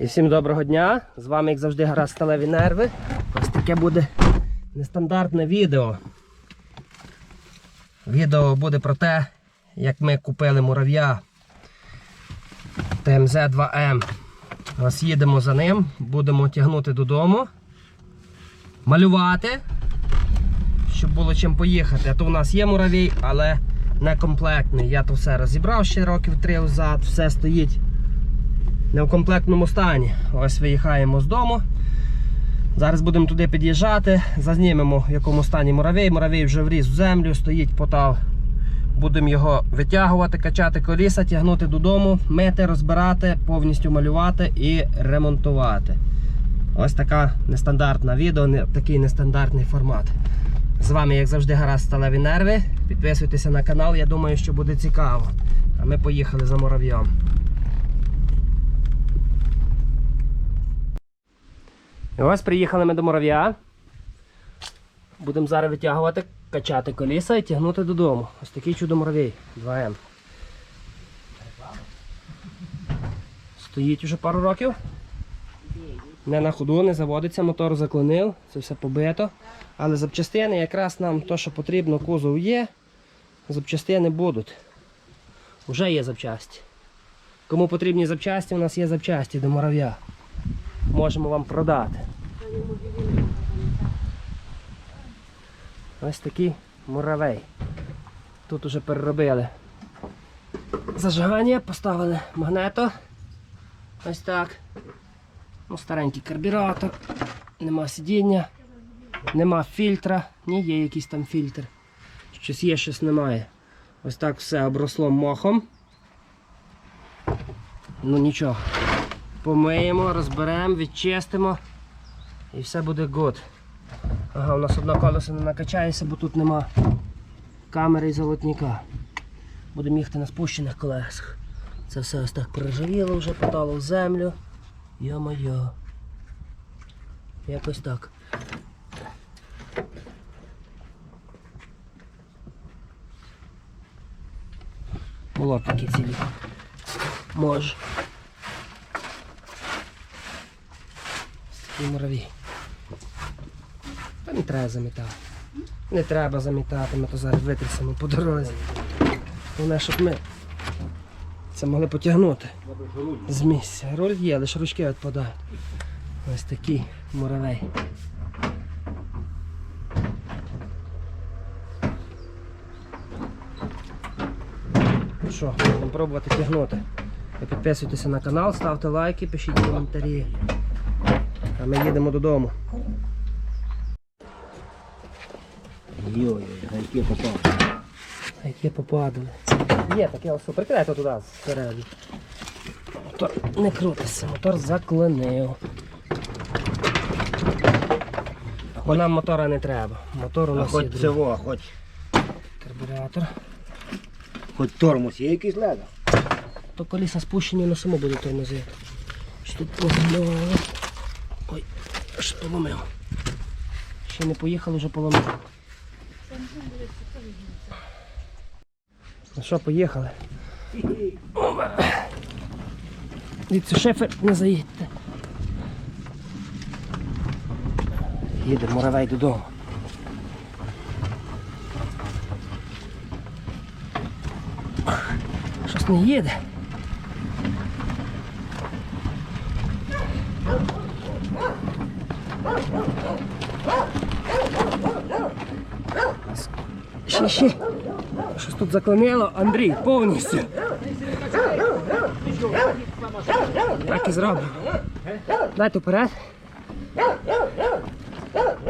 І всім доброго дня! З вами, як завжди, гра Сталеві Нерви. Ось таке буде нестандартне відео. Відео буде про те, як ми купили мурав'я ТМЗ-2М. Ось їдемо за ним, будемо тягнути додому, малювати, щоб було чим поїхати. А то у нас є муравій, але не комплектний. Я то все розібрав ще років три назад, все стоїть не в комплектному стані. Ось виїхаємо з дому. Зараз будемо туди під'їжджати, зазнімемо в якому стані муравей. Муравей вже вріз в землю, стоїть потав. Будемо його витягувати, качати коліса, тягнути додому, мити, розбирати, повністю малювати і ремонтувати. Ось така нестандартна відео, такий нестандартний формат. З вами, як завжди, гаразд сталеві нерви. Підписуйтеся на канал, я думаю, що буде цікаво. А ми поїхали за муравйом. Ось приїхали ми до мурав'я. Будемо зараз витягувати, качати коліса і тягнути додому. Ось такий чудо муравій 2М. Стоїть уже пару років. Не на ходу, не заводиться, мотор заклинив, це все побито. Але запчастини якраз нам то, що потрібно, кузов є. Запчастини будуть. Вже є запчасті. Кому потрібні запчасті, у нас є запчасті до мурав'я можемо вам продати. Ось такий муравей. Тут уже переробили зажигання, поставили магнето. Ось так. Ну, старенький карбюратор, нема сидіння, нема фільтра, ні, є якийсь там фільтр. Щось є, щось немає. Ось так все обросло мохом. Ну нічого помиємо, розберемо, відчистимо і все буде гуд. Ага, у нас одна колесо не накачається, бо тут нема камери і золотника. Будемо їхати на спущених колесах. Це все ось так проржавіло вже, потало в землю. Йо-моє. Якось так. Молотники цілі. Може. Такий муравій. Та не треба замітати. Не треба замітати, ми то зараз витрясемо по дорозі. Головне, щоб ми це могли потягнути з місця. Руль є, лише ручки відпадають. Ось такий муравей. Ну що, будемо пробувати тягнути. Підписуйтеся на канал, ставте лайки, пишіть коментарі. А ми їдемо додому. Йой, гайки попав. А Які попадали. Є таке ось. Прикидайте туди всередину. Мотор не крутиться, мотор заклинив. Бо нам мотора не треба. Мотор у А нас є хоч другий. цього, хоч, карбюратор. хоч тормоз є якийсь леда. То коліса спущені, воно само буде тормозити. Що тут позмивало. Аж поломив. Ще не поїхав, вже поломив. Ну що, поїхали? Дивіться, шефер, не заїдьте. Їде муравей додому. Щось не їде. Ще, ще. Щось тут заклинило, Андрій, повністю. Так і зробимо. Дайте вперед.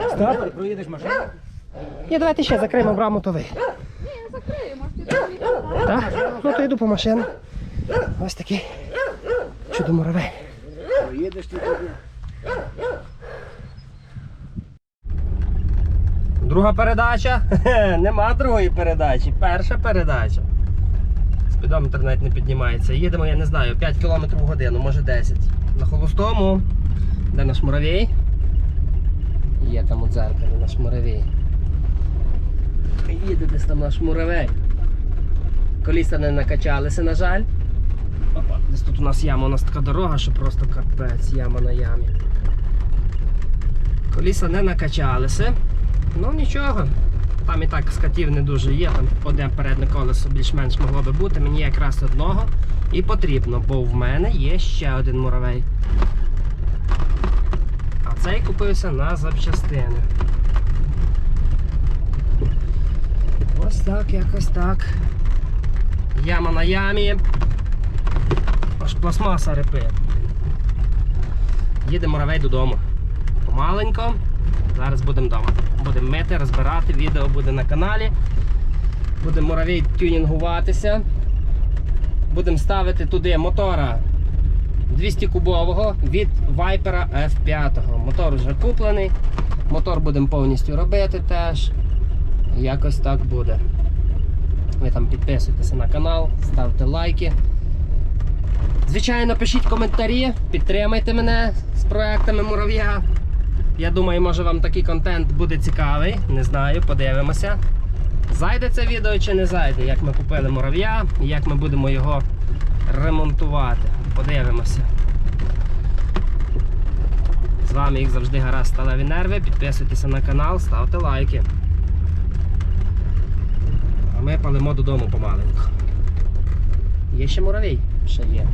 Стоп. Проїдеш машину? Ні, давайте ще закриємо браму, то ви. Так? Ну то йду по машину. Ось такий чудо муравей. Проїдеш ти тоді. Друга передача. Нема другої передачі. Перша передача. Спідометр навіть не піднімається. Їдемо, я не знаю, 5 км в годину, може 10. На холостому. Де наш муравій? Є там у дзеркалі наш муравій. Їде десь там наш муравей. Коліса не накачалися, на жаль. Опа, десь тут у нас яма, у нас така дорога, що просто капець, яма на ямі. Коліса не накачалися. Ну нічого. Там і так скатів не дуже є, там одне переднє колесо більш-менш могло би бути. Мені якраз одного і потрібно, бо в мене є ще один муравей. А цей купився на запчастини. Ось так, якось так. Яма на ямі. Аж пластмаса репе. Їде муравей додому. Помаленько. Зараз будемо вдома. Будемо мити, розбирати, відео буде на каналі. Буде муравей тюнінгуватися. Будемо ставити туди мотора 200 кубового від Viper F5. Мотор вже куплений. Мотор будемо повністю робити теж. Якось так буде. Ви там підписуйтеся на канал, ставте лайки. Звичайно, пишіть коментарі, підтримайте мене з проектами мурав'я. Я думаю, може вам такий контент буде цікавий. Не знаю, подивимося. Зайде це відео чи не зайде, як ми купили мурав'я і як ми будемо його ремонтувати. Подивимося. З вами, як завжди, гаразд сталеві нерви. Підписуйтеся на канал, ставте лайки. А ми палимо додому помаленьку. Є ще муравій? Ще є.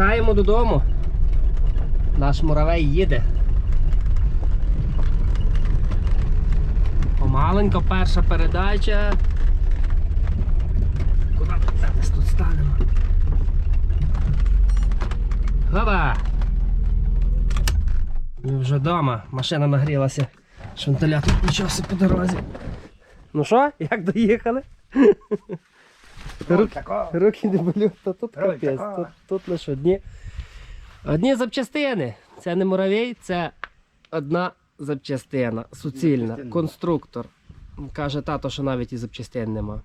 І під'їхаємо додому. Наш муравей їде. Помаленько перша передача. Куди ми зараз тут станемо? Гоба! Ми вже вдома. Машина нагрілася. Швентиля тут почався по дорозі. Ну що, як доїхали? Руки, руки не болють, то тут капець. Тут, тут лише одні. Одні запчастини. Це не муравей, це одна запчастина. Суцільна. Конструктор. Каже тато, що навіть і запчастин нема.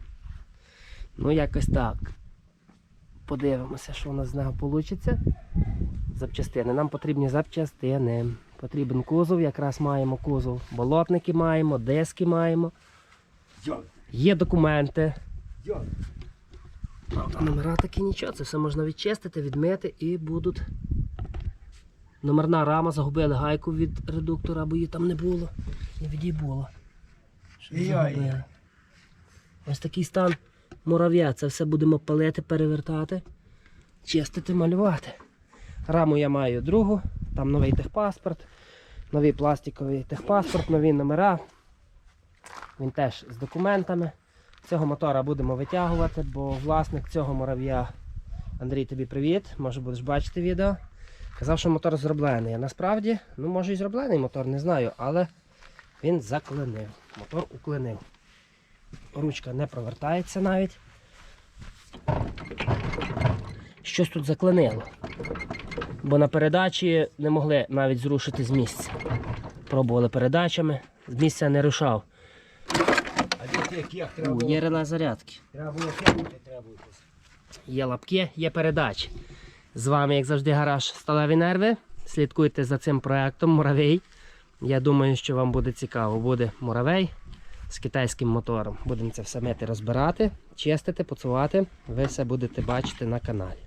Ну, якось так. Подивимося, що у нас з нього вийде. Запчастини. Нам потрібні запчастини. Потрібен кузов, якраз маємо кузов. Болотники маємо, диски маємо. Є документи. Правда, номера такі нічого, це все можна відчистити, відмити і будуть. Номерна рама, загубили гайку від редуктора, бо її там не було. І від її було. Що Йой. загубили. Ось такий стан мурав'я. Це все будемо палити, перевертати, чистити, малювати. Раму я маю другу, там новий техпаспорт, новий пластиковий техпаспорт, нові номера. Він теж з документами. Цього мотора будемо витягувати, бо власник цього мурав'я, Андрій, тобі привіт, може будеш бачити відео. Казав, що мотор зроблений. А насправді, ну може і зроблений мотор, не знаю, але він заклинив. Мотор уклинив. Ручка не провертається навіть. Щось тут заклинило. Бо на передачі не могли навіть зрушити з місця. Пробували передачами, з місця не рушав. Треба було? є реле зарядки. Треба було тягнути, треба було. Є лапки, є передачі. З вами, як завжди, гараж Сталеві нерви. Слідкуйте за цим проектом Муравей. Я думаю, що вам буде цікаво. Буде муравей з китайським мотором. Будемо це все мити, розбирати, чистити, поцувати. Ви все будете бачити на каналі.